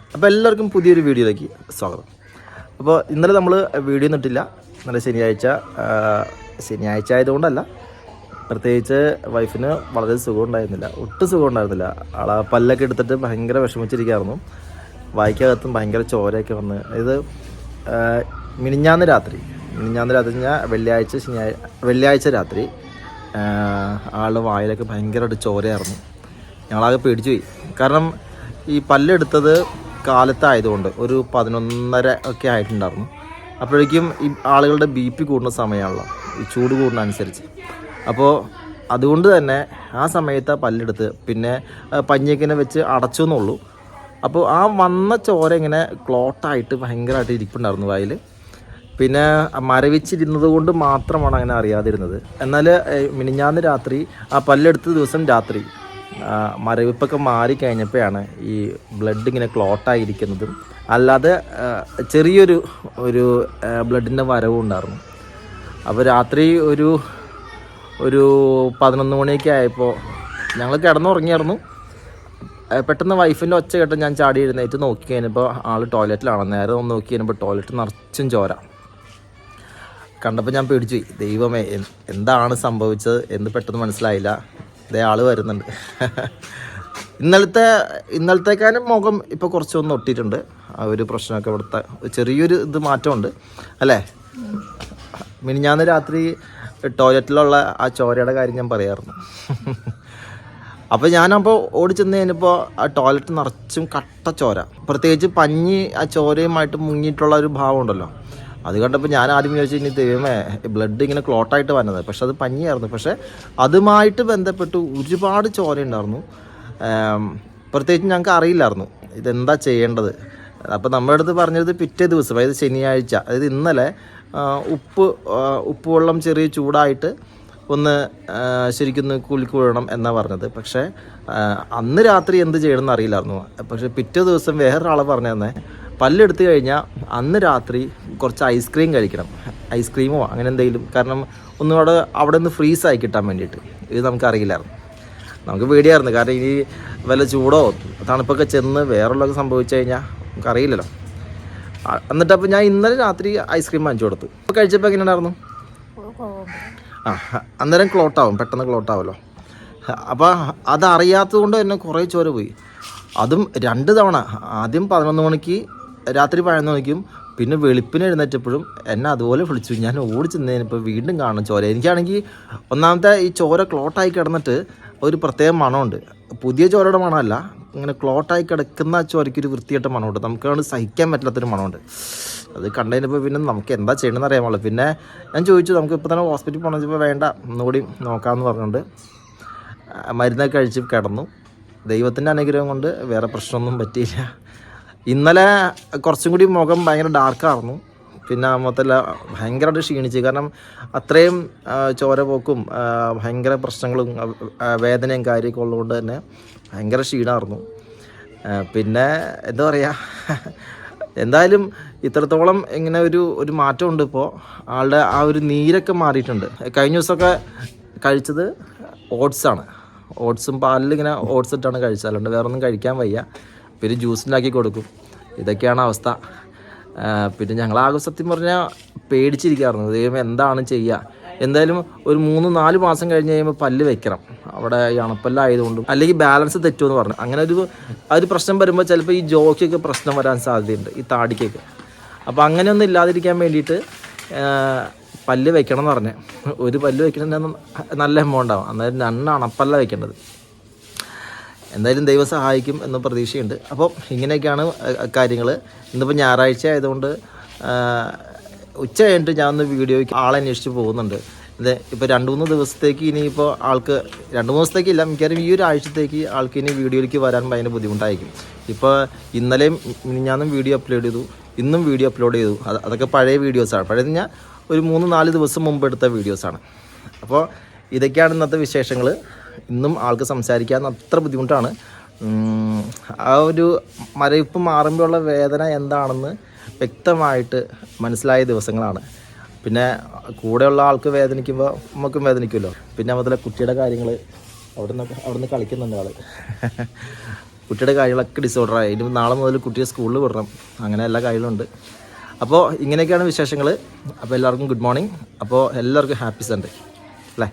അപ്പോൾ എല്ലാവർക്കും പുതിയൊരു വീഡിയോയിലേക്ക് സ്വാഗതം. അപ്പോൾ ഇന്നലെ നമ്മൾ വീഡിയോ നിട്ടില്ല ഇന്നലെ ശനിയാഴ്ച ശനിയാഴ്ച ആയതുകൊണ്ടല്ല പ്രത്യേകിച്ച് വൈഫിന് വളരെ സുഖം ഉണ്ടായിരുന്നില്ല ഒട്ടും സുഖം ഉണ്ടായിരുന്നില്ല ആളെ പല്ലൊക്കെ എടുത്തിട്ട് ഭയങ്കര വിഷമിച്ചിരിക്കുകയായിരുന്നു. വായിക്കകത്തും ഭയങ്കര ചോരയൊക്കെ വന്ന്. ഇത് മിനിഞ്ഞാന്ന് രാത്രി മിനിഞ്ഞാന്ന് രാത്രി ഞാൻ വെള്ളിയാഴ്ച ശനിയാഴ്ച വെള്ളിയാഴ്ച രാത്രി ആൾ വായിലൊക്കെ ഭയങ്കരമായിട്ട് ചോരയായിരുന്നു. ഞങ്ങളാകെ പേടിച്ചു പോയി കാരണം ഈ പല്ലെടുത്തത് കാലത്തായതുകൊണ്ട് ഒരു പതിനൊന്നര ഒക്കെ ആയിട്ടുണ്ടായിരുന്നു. അപ്പോഴേക്കും ഈ ആളുകളുടെ ബി പി കൂടുന്ന സമയമാണല്ലോ. ഈ ചൂട് കൂടുന്ന അനുസരിച്ച് അപ്പോൾ അതുകൊണ്ട് തന്നെ ആ സമയത്ത് ആ പല്ലെടുത്ത് പിന്നെ പഞ്ഞിയൊക്കെ വെച്ച് അടച്ചു എന്നുള്ളൂ. അപ്പോൾ ആ വന്ന ചോര ഇങ്ങനെ ക്ലോട്ടായിട്ട് ഭയങ്കരമായിട്ട് ഇരിപ്പുണ്ടായിരുന്നു വായിൽ പിന്നെ മരവിച്ചിരുന്നത് കൊണ്ട് മാത്രമാണ് അങ്ങനെ അറിയാതിരുന്നത്. എന്നാൽ മിനിഞ്ഞാന്ന് രാത്രി ആ പല്ലെടുത്ത ദിവസം രാത്രി മരവിപ്പൊക്കെ മാറിക്കഴിഞ്ഞപ്പോഴാണ് ഈ ബ്ലഡ് ഇങ്ങനെ ക്ലോട്ടായിരിക്കുന്നതും അല്ലാതെ ചെറിയൊരു ഒരു ബ്ലഡിന്റെ വരവും ഉണ്ടായിരുന്നു. അപ്പോൾ രാത്രി ഒരു ഒരു പതിനൊന്ന് മണിയൊക്കെ ആയപ്പോൾ ഞങ്ങൾ കിടന്നുറങ്ങിയായിരുന്നു. പെട്ടെന്ന് വൈഫിന്റെ ഒച്ച കേട്ട് ഞാൻ ചാടി എഴുന്നേറ്റ് നോക്കി കഴിഞ്ഞപ്പോൾ ആൾ ടോയ്ലറ്റിലാണ് നേരെ ഒന്ന് നോക്കി കഴിഞ്ഞപ്പോൾ ടോയ്ലറ്റ് നിറച്ചും ചോര. കണ്ടപ്പോൾ ഞാൻ പേടിച്ചു. ദൈവമേ എന്താണ് സംഭവിച്ചത്? എന്ന് പെട്ടെന്ന് മനസ്സിലായില്ല. ഇതേ ആൾ വരുന്നുണ്ട്. ഇന്നലത്തെ ഇന്നലത്തേക്കാനും മുഖം ഇപ്പോൾ കുറച്ചൊന്ന് ഒട്ടിയിട്ടുണ്ട്. ആ ഒരു പ്രശ്നമൊക്കെ ഇവിടുത്തെ ചെറിയൊരു ഇത് മാറ്റമുണ്ട്. അല്ലേ? മിനിഞ്ഞാന്ന് രാത്രി ടോയ്ലറ്റിലുള്ള ആ ചോരയുടെ കാര്യം ഞാൻ പറയാറുണ്ട്. അപ്പോൾ ഞാനപ്പോൾ ഓടി ചെന്ന് കഴിഞ്ഞപ്പോൾ ആ ടോയ്ലറ്റ് നിറച്ചും കട്ട ചോര. പ്രത്യേകിച്ച് പഞ്ഞി ആ ചോരയുമായിട്ട് മുങ്ങിയിട്ടുള്ള ഒരു ഭാവം ഉണ്ടല്ലോ അത് കണ്ടപ്പോൾ ഞാൻ ആദ്യം ചോദിച്ചു ഇനി ദൈവമേ ബ്ലഡ് ഇങ്ങനെ ക്ലോട്ടായിട്ട് വന്നത്. പക്ഷെ അത് പഞ്ഞിയായിരുന്നു. പക്ഷേ അതുമായിട്ട് ബന്ധപ്പെട്ട് ഒരുപാട് ചോര ഉണ്ടായിരുന്നു. പ്രത്യേകിച്ച് ഞങ്ങൾക്ക് അറിയില്ലായിരുന്നു. ഇതെന്താ ചെയ്യേണ്ടത്? അപ്പോൾ നമ്മുടെ അടുത്ത് പറഞ്ഞത് പിറ്റേ ദിവസം അതായത് ശനിയാഴ്ച അതായത് ഇന്നലെ ഉപ്പ് ഉപ്പുവെള്ളം ചെറിയ ചൂടായിട്ട് ഒന്ന് ശരിക്കും കുളിക്കുഴണം എന്നാണ് പറഞ്ഞത്. പക്ഷേ അന്ന് രാത്രി എന്ത് ചെയ്യണമെന്ന് അറിയില്ലായിരുന്നു. പക്ഷേ പിറ്റേ ദിവസം വേറൊരാളെ പറഞ്ഞു തന്നെ പല്ലെടുത്ത് കഴിഞ്ഞാൽ അന്ന് രാത്രി കുറച്ച് ഐസ്ക്രീം കഴിക്കണം. ഐസ്ക്രീമോ അങ്ങനെ എന്തെങ്കിലും. കാരണം ഒന്നും അവിടെ അവിടെ നിന്ന് ഫ്രീസായി കിട്ടാൻ വേണ്ടിയിട്ട്. ഇത് നമുക്കറിയില്ലായിരുന്നു. നമുക്ക് പേടിയായിരുന്നു. കാരണം ഇനി വല്ല ചൂടോ തണുപ്പൊക്കെ ചെന്ന് വേറുള്ളതൊക്കെ സംഭവിച്ചു കഴിഞ്ഞാൽ നമുക്കറിയില്ലല്ലോ. എന്നിട്ടപ്പോൾ ഞാൻ ഇന്നലെ രാത്രി ഐസ്ക്രീം വാങ്ങിച്ചു കൊടുത്തു. അപ്പോൾ കഴിച്ചപ്പോൾ എങ്ങനെ ഉണ്ടായിരുന്നു? ആ അന്നേരം ക്ലോട്ടാവും പെട്ടെന്ന് ക്ലോട്ട് ആവുമല്ലോ അപ്പോൾ അതറിയാത്തത് കൊണ്ട് തന്നെ കുറേ ചോര പോയി. അതും രണ്ട് തവണ. ആദ്യം പതിനൊന്ന് മണിക്ക് രാത്രി പഴം നോക്കിയും പിന്നെ വെളുപ്പിന് എഴുന്നേറ്റപ്പോഴും എന്നെ അതുപോലെ വിളിച്ചു. ഞാൻ ഓടി ചെന്നതിനിപ്പോൾ വീണ്ടും കാണും ചോര. എനിക്കാണെങ്കിൽ ഒന്നാമത്തെ ഈ ചോര ക്ലോട്ടായി കിടന്നിട്ട് ഒരു പ്രത്യേക മണമുണ്ട്. പുതിയ ചോരയുടെ മണമല്ല ഇങ്ങനെ ക്ലോട്ടായി കിടക്കുന്ന ചോരയ്ക്കൊരു വൃത്തിയായിട്ട മണമുണ്ട്. നമുക്കതുകൊണ്ട് സഹിക്കാൻ പറ്റാത്തൊരു മണമുണ്ട്. അത് കണ്ടതിനിപ്പോൾ പിന്നെ നമുക്ക് എന്താ ചെയ്യണമെന്ന് അറിയാൻ പാടില്ല പിന്നെ ഞാൻ ചോദിച്ചു നമുക്ക് ഇപ്പോൾ തന്നെ ഹോസ്പിറ്റലിൽ പോകണമെന്ന് വെച്ചപ്പോൾ വേണ്ട ഒന്നുകൂടി നോക്കാമെന്ന് പറഞ്ഞുകൊണ്ട് മരുന്നൊക്കെ കഴിച്ച് കിടന്നു. ദൈവത്തിന്റെ അനുഗ്രഹം കൊണ്ട് വേറെ പ്രശ്നമൊന്നും പറ്റിയില്ല. ഇന്നലെ കുറച്ചും കൂടി മുഖം ഭയങ്കര ഡാർക്കായിരുന്നു പിന്നെ മൊത്തമല്ല ഭയങ്കരമായിട്ട് ക്ഷീണിച്ച്. കാരണം അത്രയും ചോര പോക്കും ഭയങ്കര പ്രശ്നങ്ങളും വേദനയും കാര്യമൊക്കെ ഉള്ളതുകൊണ്ട് തന്നെ ഭയങ്കര ക്ഷീണമായിരുന്നു. പിന്നെ എന്താ പറയുക എന്തായാലും ഇത്രത്തോളം ഇങ്ങനെ ഒരു ഒരു മാറ്റമുണ്ട് ഇപ്പോൾ ആളുടെ ആ ഒരു നീരൊക്കെ മാറിയിട്ടുണ്ട്. കഴിഞ്ഞ ദിവസമൊക്കെ കഴിച്ചത് ഓട്സാണ്. ഓട്സും പാലിൽ ഇങ്ങനെ ഓട്സ് ഇട്ടാണ് കഴിച്ചത് അല്ലാണ്ട് വേറൊന്നും കഴിക്കാൻ വയ്യ. പിന്നെ ജ്യൂസിലാക്കി കൊടുക്കും. ഇതൊക്കെയാണ് അവസ്ഥ. പിന്നെ ഞങ്ങൾ ആകെ സത്യം പറഞ്ഞാൽ പേടിച്ചിരിക്കാറുണ്ട് ദൈവം എന്താണ് ചെയ്യുക എന്തായാലും ഒരു മൂന്ന് നാല് മാസം കഴിഞ്ഞ് കഴിയുമ്പോൾ പല്ല് വെക്കണം. അവിടെ ഈ അണപ്പല്ലായതുകൊണ്ടും അല്ലെങ്കിൽ ബാലൻസ് തെറ്റുമെന്ന് പറഞ്ഞു. അങ്ങനെ ഒരു ആ ഒരു പ്രശ്നം വരുമ്പോൾ ചിലപ്പോൾ ഈ ജോക്കൊക്കെ പ്രശ്നം വരാൻ സാധ്യതയുണ്ട് ഈ താടിക്കൊക്കെ. അപ്പോൾ അങ്ങനെയൊന്നും ഇല്ലാതിരിക്കാൻ വേണ്ടിയിട്ട് പല്ല് വെക്കണം എന്ന് പറഞ്ഞേ. ഒരു പല്ല് വെക്കണമെന്ന് നല്ല എമൗണ്ട് ആവും അന്നേരം രണ്ട് അണപ്പല്ല വെക്കേണ്ടത്. എന്തായാലും ദൈവം സഹായിക്കും എന്ന പ്രതീക്ഷയുണ്ട്. അപ്പോൾ ഇങ്ങനെയൊക്കെയാണ് കാര്യങ്ങൾ ഇന്നിപ്പോൾ ഞായറാഴ്ച ആയതുകൊണ്ട് ഉച്ച കഴിഞ്ഞിട്ട് ഞാൻ ഒന്ന് വീഡിയോയ്ക്ക് ആളെ അന്വേഷിച്ച് പോകുന്നുണ്ട്. ഇത് ഇപ്പോൾ രണ്ട് മൂന്ന് ദിവസത്തേക്ക് ഇനിയിപ്പോൾ ആൾക്ക് രണ്ട് മൂന്ന് ദിവസത്തേക്ക് ഇല്ല മിക്കവാറും ഈ ഒരു ആഴ്ചത്തേക്ക് ആൾക്ക് ഇനി വീഡിയോയിലേക്ക് വരാൻ ഭയങ്കര ബുദ്ധിമുട്ടായിരിക്കും. ഇപ്പോൾ ഇന്നലെയും ഞാനും വീഡിയോ അപ്ലോഡ് ചെയ്തു ഇന്നും വീഡിയോ അപ്ലോഡ് ചെയ്തു. അത് അതൊക്കെ പഴയ വീഡിയോസാണ് പഴയത് ഞാൻ ഒരു മൂന്ന് നാല് ദിവസം മുമ്പ് എടുത്ത വീഡിയോസാണ് അപ്പോൾ ഇതൊക്കെയാണ് ഇന്നത്തെ വിശേഷങ്ങൾ ഇന്നും ആൾക്ക് സംസാരിക്കാൻ അത്ര ബുദ്ധിമുട്ടാണ്. ആ ഒരു മരവിപ്പ് മാറുമ്പോഴുള്ള വേദന എന്താണെന്ന് വ്യക്തമായിട്ട് മനസ്സിലായ ദിവസങ്ങളാണ്. പിന്നെ കൂടെയുള്ള ആൾക്ക് വേദനിക്കുമ്പോൾ നമുക്കും വേദനിക്കുമല്ലോ. പിന്നെ അതുപോലെ കുട്ടിയുടെ കാര്യങ്ങൾ അവിടെ നിന്ന് അവിടെ നിന്ന് കളിക്കുന്നുണ്ട് ആൾ കുട്ടിയുടെ കാര്യങ്ങളൊക്കെ ഡിസോർഡറായി ഇനി നാളെ മുതൽ കുട്ടിയെ സ്കൂളിൽ വിടണം. അങ്ങനെ എല്ലാ കാര്യങ്ങളുണ്ട്. അപ്പോൾ ഇങ്ങനെയൊക്കെയാണ് വിശേഷങ്ങൾ അപ്പോൾ എല്ലാവർക്കും ഗുഡ് മോർണിംഗ് അപ്പോൾ എല്ലാവർക്കും ഹാപ്പി സൺഡേ അല്ലേ?